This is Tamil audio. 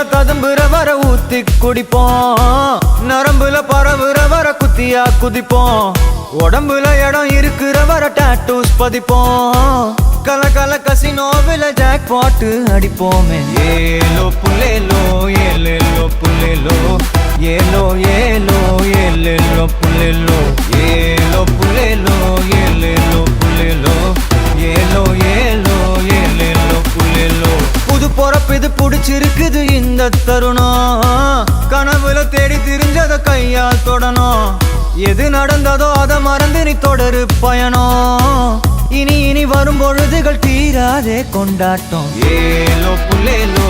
கையோட ததும்புற வர ஊத்தி குடிப்போம். நரம்புல பரவுற வர குத்தியா குதிப்போம். உடம்புல இடம் இருக்கிற வர டாட்டூஸ் பதிப்போம். கல கல கசினோவில ஜாக் பாட்டு அடிப்போமே. ஏலோ புல்லேலோ ஏலேலோ புல்லேலோ ஏலோ ஏலோ ஏலேலோ புல்லேலோ இது இந்த தருணம். கனவுல தேடி திரிஞ்சத கையால் தொடணும். எது நடந்ததோ அதை மறந்து நீ தொடரு பயணம். இனி இனி வரும் பொழுதுகள் தீராதே கொண்டாட்டம். ஏலோ புல்லேலோ